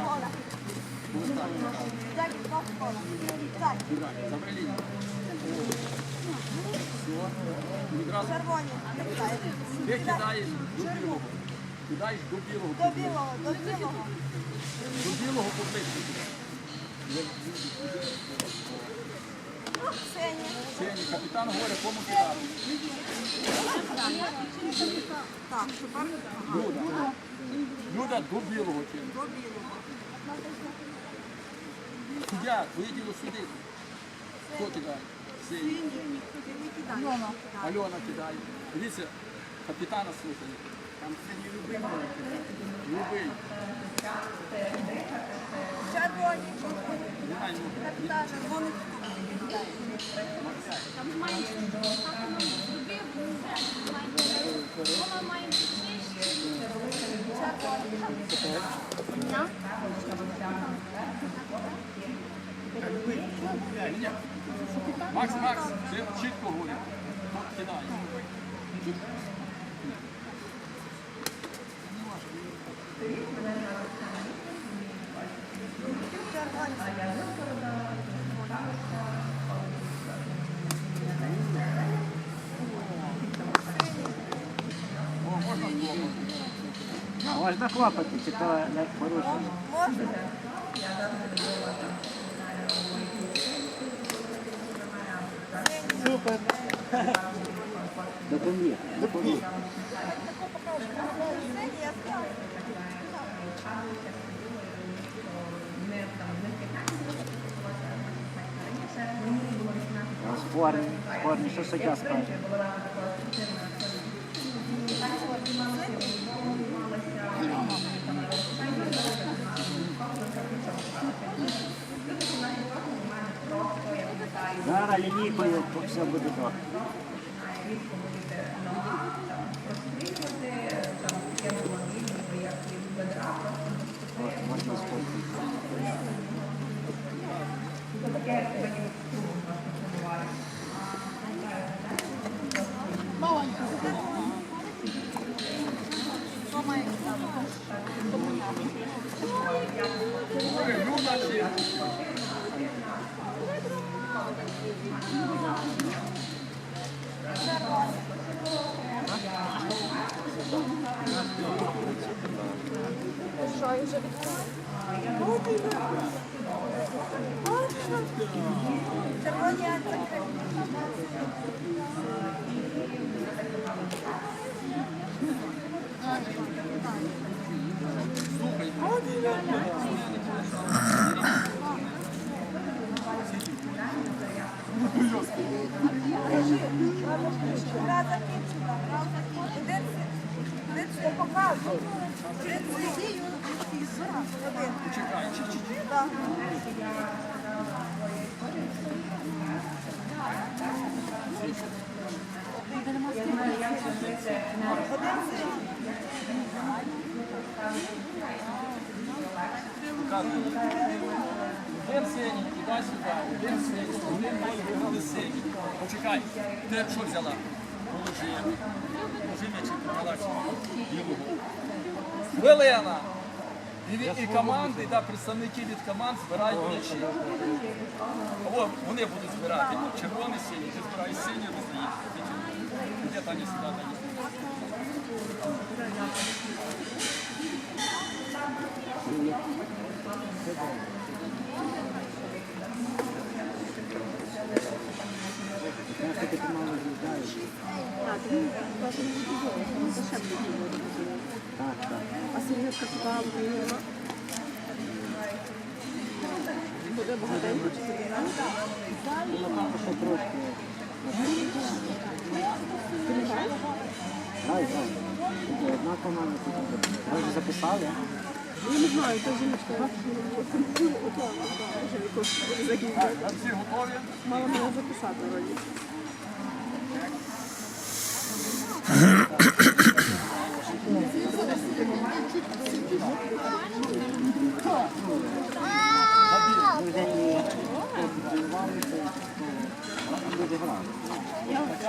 Кока-Кола. Все. Відразу червоні. Ти кидаєш до білого. Кидаєш до білого. До білого, до білого. До білого поближче. Сині. Сині. Капітан говорить, кому кидати. Так, тепер Люда. Люда до білого до білого. Суддя, твоє діло судити. Хто кидає? Сині. Альона. Кидає. Дивіться, капітана слухає. Там сині любий. Любий. Червоні. Знімай ногу. Капітан. Червоний. Вона має бути Макс, Макс, ти чітко говори. Тут кидай. О, можна слово. Можна хлопати, чи то не порушено. Можна? Супер. Допоміг. Допоміг. Спорний. Спорний, що суддя скаже. Зараз лінійкою все буде добре. Можна спокійно. Один си- один си- я покажу. Один сидів, один. чекай, чи-чи-чи. Так. Один сидів. Один синій, туди сюди, один синій, один виграли синій. Почекай, ти що взяла? Положи. Положи м'ячик. Лівого. Хвилина. І, від- і команди, да, представники від команд збирають м'ячі. Або вони будуть збирати. Червоний синій, ти збираєш синій, роздаєш. Де там є сюди, там є. Так, так. А сільничка туди виїхала. Буде багатенько чи забігати? Ну, напевно, ще трошки. Дай, дай. Одна команда тут. Ви вже записали? Я не знаю, та жіночка, всі готові? Мала мене записати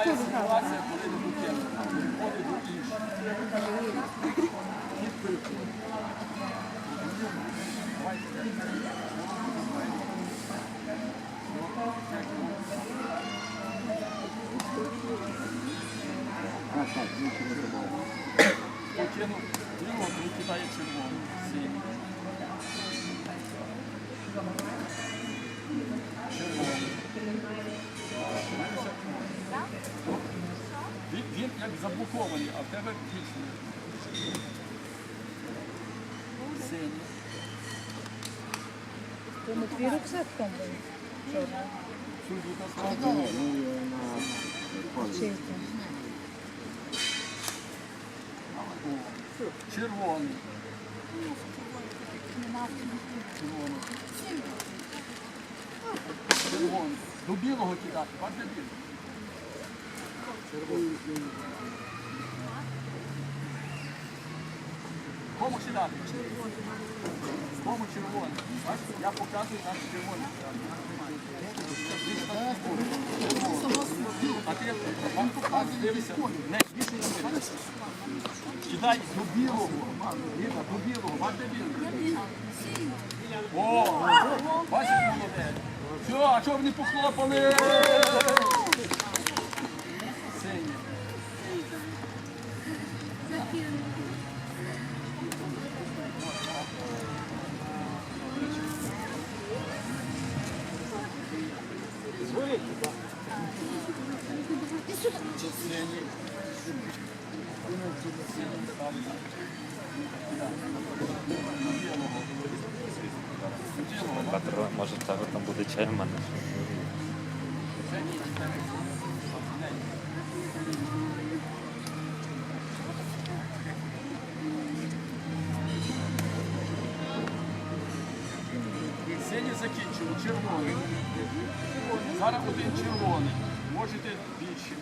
є ситуація, коли Він, як заблокований, а в тебе більше. Синій. Тому твій рюкзак там був. Полі. Червоний. Червоний. Червоний. До білого кидати. Бачите білий? Кому сідати? Кому червоний? Бачите, я показую нам червоний. А ти дивися, не більше не до білого. Віра, до білого. Бачите білий? О, бачите, молодець. Все, а чого ви не похлопали? Петро, може в тебе там буде чай в мене? Синій закінчили, червоний. Зараз один червоний. Можете більше.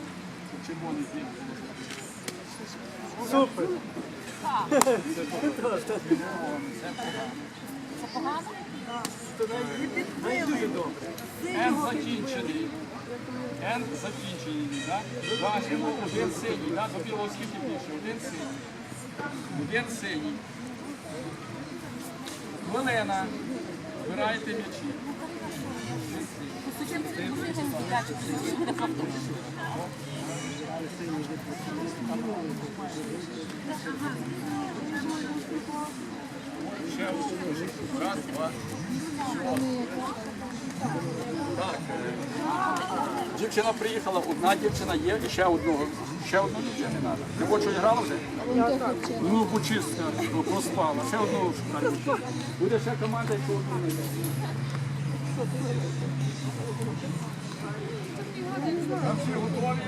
Червоний більше. Погано? Не підбили. Н закінчений. Н закінчений, так? Бачимо один синій, да? до білого скільки більше? Один синій. Один синій. Хвилина. Збирайте м'ячі. Ще. Раз, два. Е, Дівчина приїхала, одна дівчина є і ще одного. Ще одну дівчину треба. Ти бочу грала вже? Ну, почистка, проспала. Ще одну шукаю. Буде ще команда, яку одну не. Там всі готові?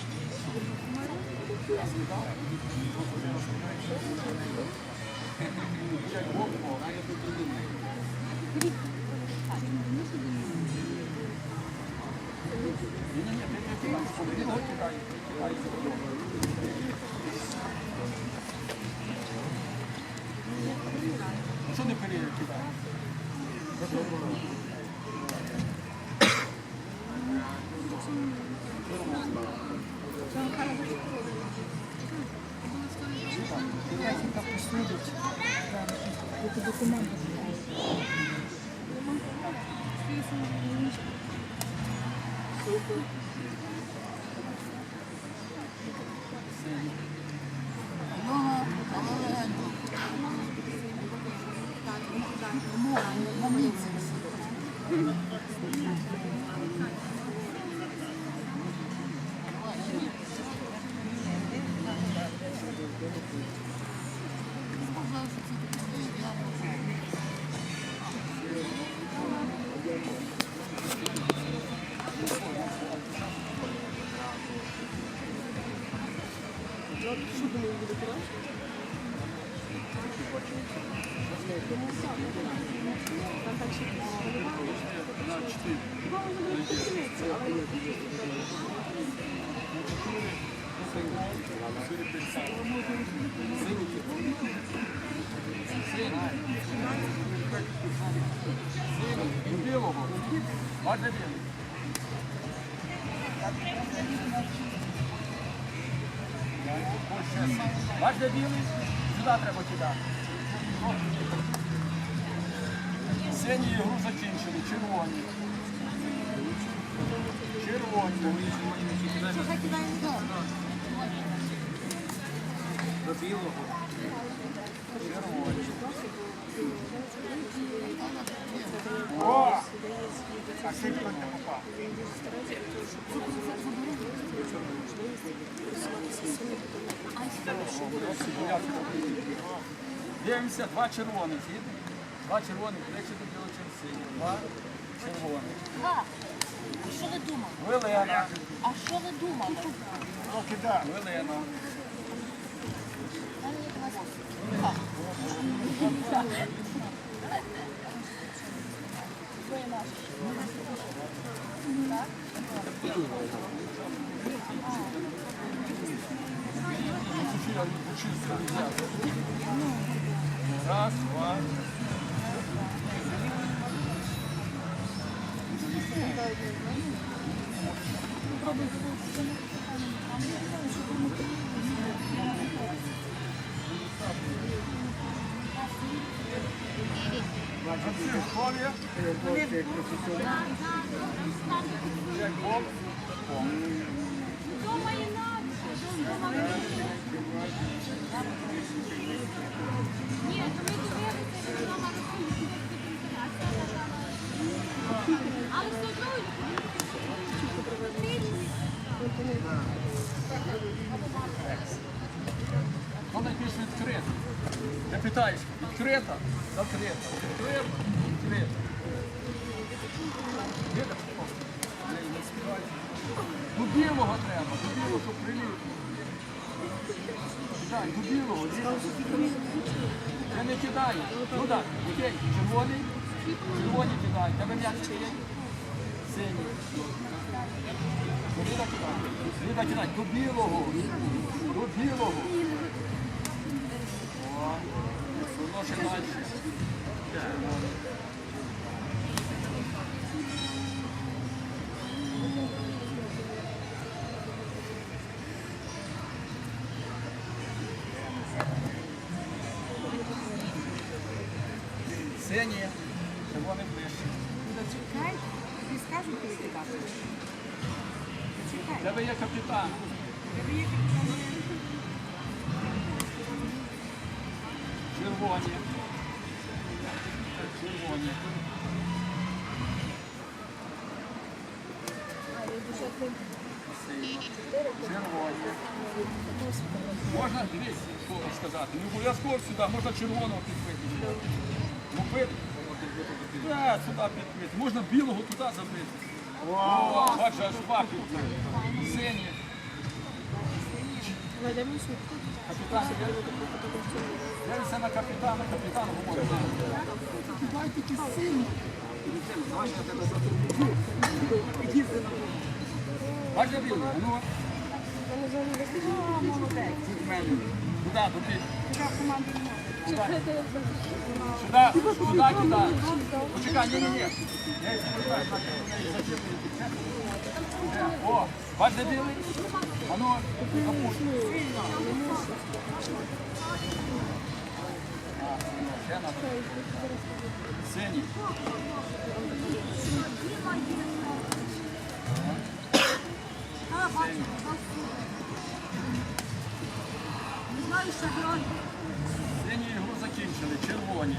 Що Білого. Бачите білий? ще синій. Бач, білий? Сюди треба кидати. Сині ігру закінчили, червоні. Червоні. Закидаємо до? Білого. Червоні. О! А синій не попав. Дивимося, два червоних, згідно? Два червоних, речі до білого сині. Два червоних. Га, а що ви думали? Хвилина. А що ви думали? Хвилина. Раз, два. Dolmayı ne yapacağız? Найбільш відкритий? Ти питаєш, відкрита? Закрита. Відкрита? Відкрита. Видиш? О, я її не співаю. До білого треба, до білого, щоб приліт. Кидай, до білого, ні? Не кидай. Ну так, окей, червоний, червоний кидай. Тебе м'яч є? Синій. Кидай. Ліда кидай, до білого. До білого. О, воно ще далі. Синє, червоне ближче. Чекай, тобі скажуть, коли кидати. Чекай. В Тебе є капітан. Червоні. Червоні. Червоні. Можна, дивись, що сказати. Не обов'язково сюди, можна червоного підпити. Купити? Так, сюди підпити. Можна білого туди забити. Бачиш, аж два підпити. Сині. Дивися на капітана, капітан говорить. Бачиш, білий? А Ну, від. Куди, туди? Сюди, сюди, сюди. Почекай, ні, ні, ні. Я їх повертаю, так, я їх зачепую. Е, О, бачите білий? Ну, ще надо. Синій. Сині ігру закінчили, червоні.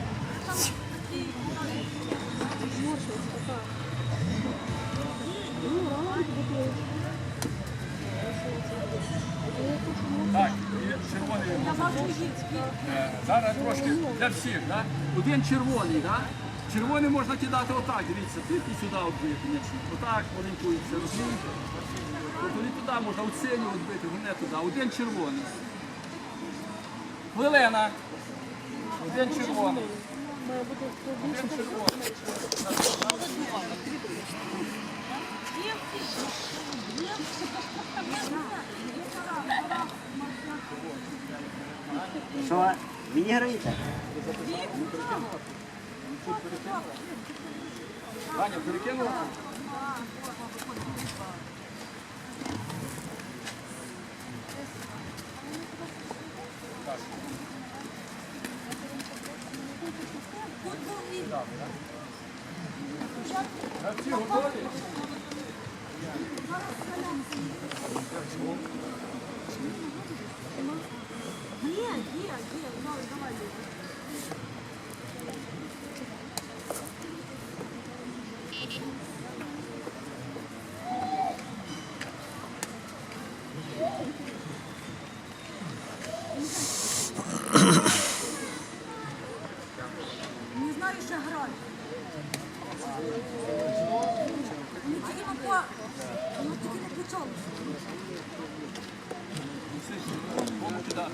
Зараз трошки для всіх, да? Один червоний, да? Червоний можна кидати отак, дивіться, тільки сюди відбити, отак орієнтується, розумієте? Тобто не туди можна, синю відбити, не туди, один червоний. Хвилина. Один червоний. Один червоний. Що, відіграєте? Ваня, перекинула? Вася. Гравці готові? Не знаю, що грати. Ну тільки на по... Ну тільки на плечо. Кому кидати?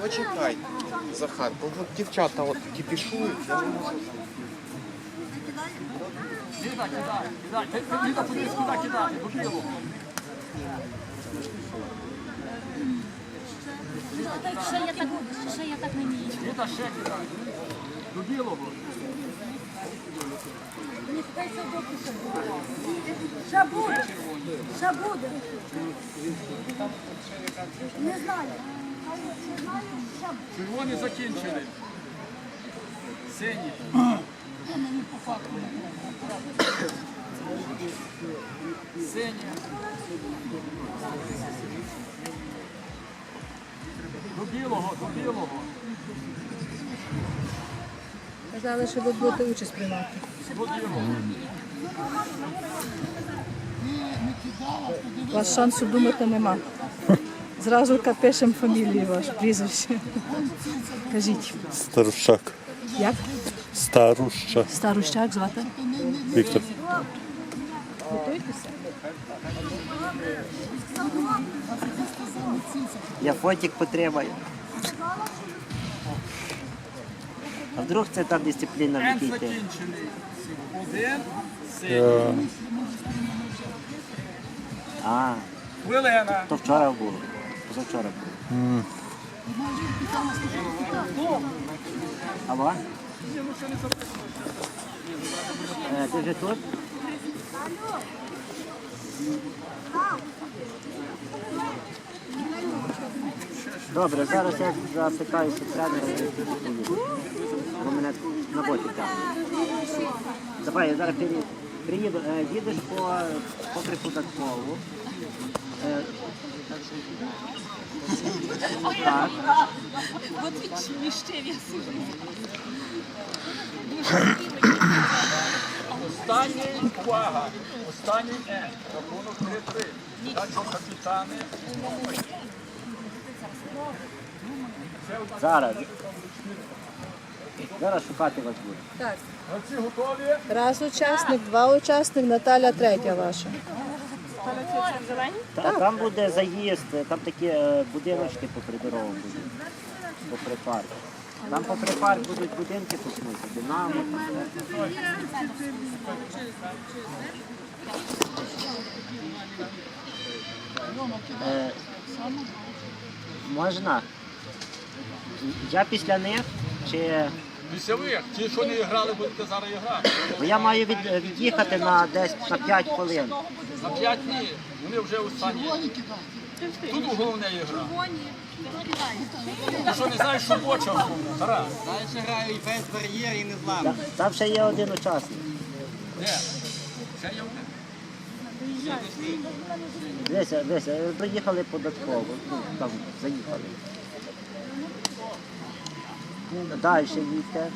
Почекай, Захар, бо от дівчата от кипішують. кидай, кидай. Ти, Ліда, подивись, куди кидати, до білого. Ще я так, ще я так не вмію. Ліда, ще кидай. До білого. Ще буде. Ще буде. Не знаю. Червоні закінчили. Сині. Сині. До білого, до білого. Казали, що ви будете участь приймати. У вас шансу думати нема. Зразу пишемо фамілію ваше, прізвище. Кажіть, Старущак. як? Старущак. Старущак звати? Віктор. Готуйтеся. Я фотик потримаю. А вдруг це та дисципліна в якій ти? Один. Е, А, Хвилина. то вчора було. Позавчора було. Алло? Е, ти вже тут? Добре, зараз я запитаюся тренера. і поїду. Бо мене на боті тягне. Давай, я зараз приїду. Приїду. Е, їдеш по, по приподаткову. Е, так. Останній, увага, останній Н. Рахунок 3-3. Так що капітани. Зараз. Зараз шукати вас буду. Так. Гравці готові? Раз учасник, два учасник, Наталя третя ваша. Та, там буде заїзд, там такі е, будиночки попри дорогу будуть. Попри парк. Там попри парк будуть будинки купнуті, динамо. Е, можна? Я після них чи. Після Ті, що не грали, будете зараз і грати. Бо я маю від, від'їхати на десь на 5 хвилин. На 5 днів. Вони вже останні. Тут головне гра. Ти що не знаєш, що боча головне? Тарас. Та- Там ще є один учасник. Де? Ще є один. Дивися, дивися, проїхали податково. Ну, там заїхали. Далі їдьте.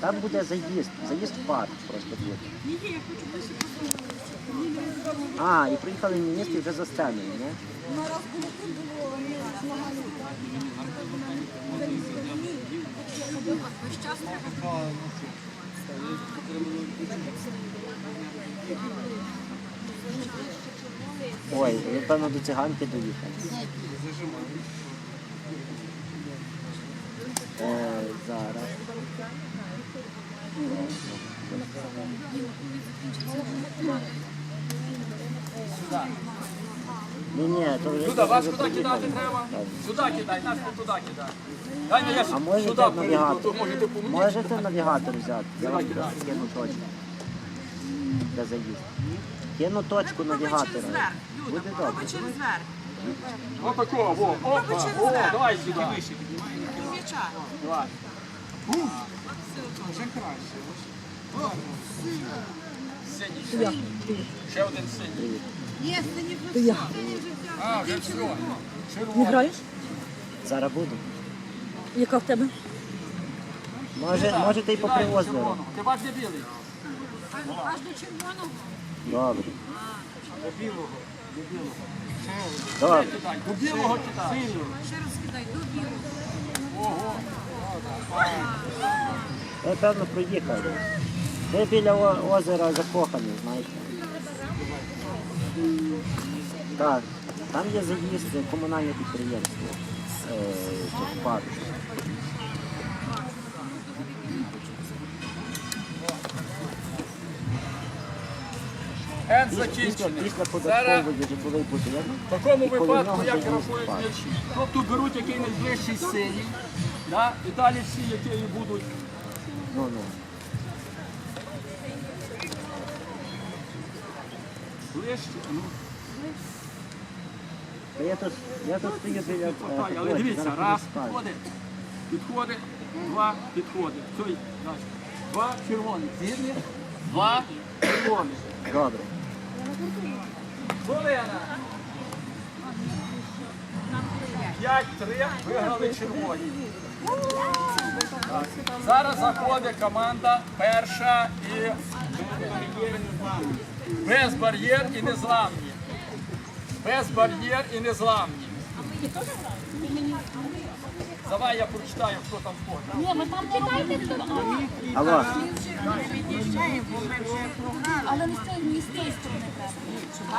Там буде заїзд. Заїзд в парк просто буде. А, і приїхали міністри вже за сценою, не? Ой, ви, певно, до циганки доїхали. Е, зараз. Ні, ні, то вже Сюди, вас куди кидати треба? Сюди кидай, нас не туди кидай. Дай мені я А сюди перейду, навігатор? то можете по мені. Можете навігатор взяти? Я вам кину точку. Де заїзд. Кину точку навігатора. Буде добре. Отакого, во, опа, о, давай сюди. М'яча. Давай. Синій. Ще один синій. Не То я. А, вже все. Не граєш? Зараз буду. Яка в тебе? Може, можете і по Кидай привозу. червоного. Ти бач, де білий? Аж до червоного. Добре. До білого. До білого. Добре. До білого кидай. Ще раз кидай, до білого. Ого. Ви, певно, проїхали. Ви біля о- озера закохані, знаєте. Так, там є заїзд це комунальне підприємство. Е, Після, закінчений. після Зараз податкової житловий будинок. в такому випадку нього як заїзд рахують м'ячі. Тобто беруть який найближчий синій, да? і далі всі, які будуть. Ну, ну. Ближче, ну, Та я тут, я тут стою біля е, хватає. Але такої, дивіться, зараз раз, скажу. підходить, підходить, два, підходить. Раз. Два червоних, згідні, два червоних. Добре. Солена. 5-3 виграли червоні. Зараз заходить команда перша і без бар'єр і незламні. Без бар'єр і незламні. Давай я прочитаю, хто там входить. Ні, ви там кидайте туди. Алло. Але не з цієї не з цієї сторони треба.